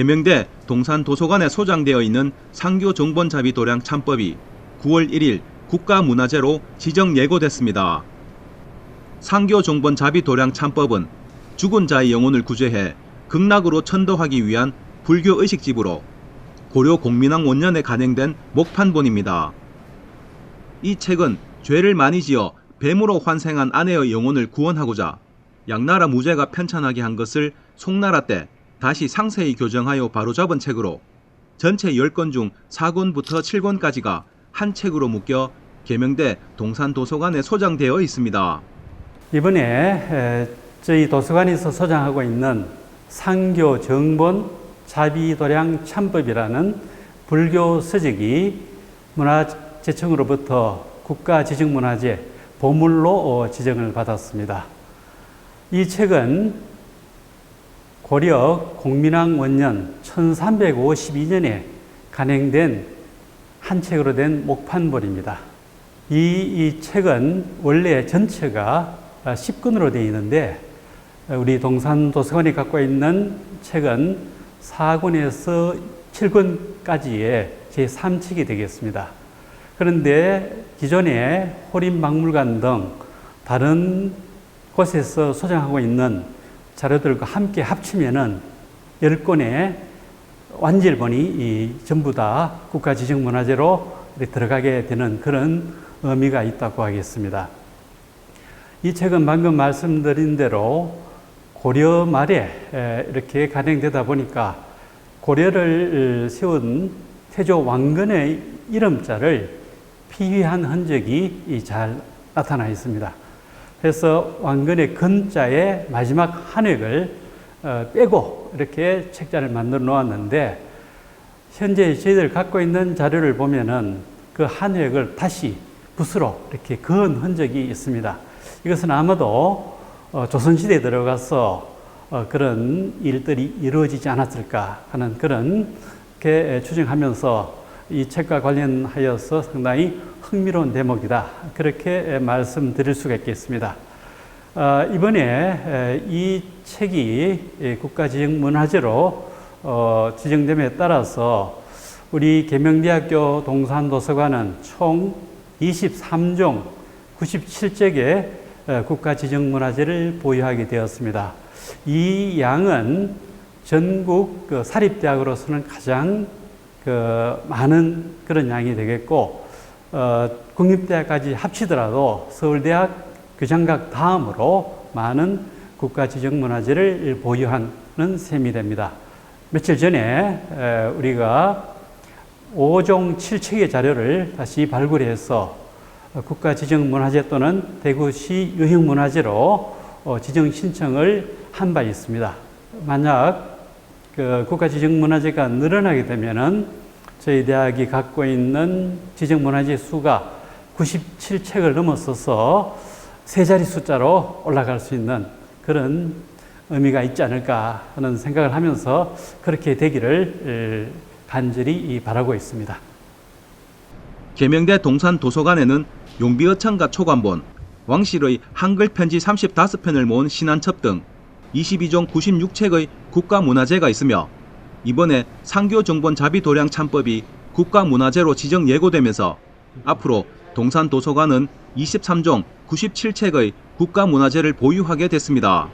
계명대 동산도서관에 소장되어 있는 상교 정본잡이 도량 참법이 9월 1일 국가문화재로 지정 예고됐습니다. 상교 정본잡이 도량 참법은 죽은 자의 영혼을 구제해 극락으로 천도하기 위한 불교 의식집으로 고려 공민왕 원년에 간행된 목판본입니다. 이 책은 죄를 많이 지어 뱀으로 환생한 아내의 영혼을 구원하고자 양나라 무죄가 편찬하게 한 것을 송나라 때 다시 상세히 교정하여 바로잡은 책으로 전체 10권 중 4권부터 7권까지가 한 책으로 묶여 계명대 동산도서관에 소장되어 있습니다. 이번에 에, 저희 도서관에서 소장하고 있는 상교 정본 자비도량 참법이라는 불교 서적이 문화재청으로부터 국가지정문화재 보물로 어, 지정을 받았습니다. 이 책은 고려 공민왕 원년 1352년에 간행된 한 책으로 된 목판본입니다. 이, 이 책은 원래 전체가 10권으로 되어 있는데 우리 동산 도서관이 갖고 있는 책은 4권에서 7권까지의 제3책이 되겠습니다. 그런데 기존에 호림박물관 등 다른 곳에서 소장하고 있는 자료들과 함께 합치면은 10권의 완질본이 이 전부 다 국가지정문화재로 들어가게 되는 그런 의미가 있다고 하겠습니다. 이 책은 방금 말씀드린 대로 고려 말에 이렇게 간행되다 보니까 고려를 세운 태조 왕건의 이름자를 피휘한 흔적이 잘 나타나 있습니다. 그래서 왕건의 근자의 마지막 한 획을 어, 빼고 이렇게 책자를 만들어 놓았는데 현재 저희들 갖고 있는 자료를 보면은 그 한 획을 다시 붓으로 이렇게 그은 흔적이 있습니다. 이것은 아마도 어, 조선시대에 들어가서 어, 그런 일들이 이루어지지 않았을까 하는 그런 게 추정하면서 이 책과 관련하여서 상당히 흥미로운 대목이다. 그렇게 말씀드릴 수가 있겠습니다. 어, 이번에 이 책이 국가지정문화재로 어, 지정됨에 따라서 우리 계명대학교 동산도서관은 총 23종 97책의 국가지정문화재를 보유하게 되었습니다. 이 양은 전국 그 사립대학으로서는 가장 그 많은 그런 양이 되겠고 어, 국립대학까지 합치더라도 서울대학 교장각 다음으로 많은 국가지정문화재를 보유하는 셈이 됩니다. 며칠 전에 에, 우리가 5종 7책의 자료를 다시 발굴해서 국가지정문화재 또는 대구시 유형문화재로 어, 지정 신청을 한 바 있습니다. 만약 그 국가지정문화재가 늘어나게 되면은 저희 대학이 갖고 있는 지정문화재 수가 97책을 넘어서서 세 자리 숫자로 올라갈 수 있는 그런 의미가 있지 않을까 하는 생각을 하면서 그렇게 되기를 간절히 바라고 있습니다. 계명대 동산 도서관에는 용비어창과 초관본, 왕실의 한글 편지 35편을 모은 신한첩 등 22종 96책의 국가문화재가 있으며 이번에 상교 정본 자비 도량 참법이 국가문화재로 지정 예고되면서 앞으로 동산도서관은 23종 97책의 국가문화재를 보유하게 됐습니다.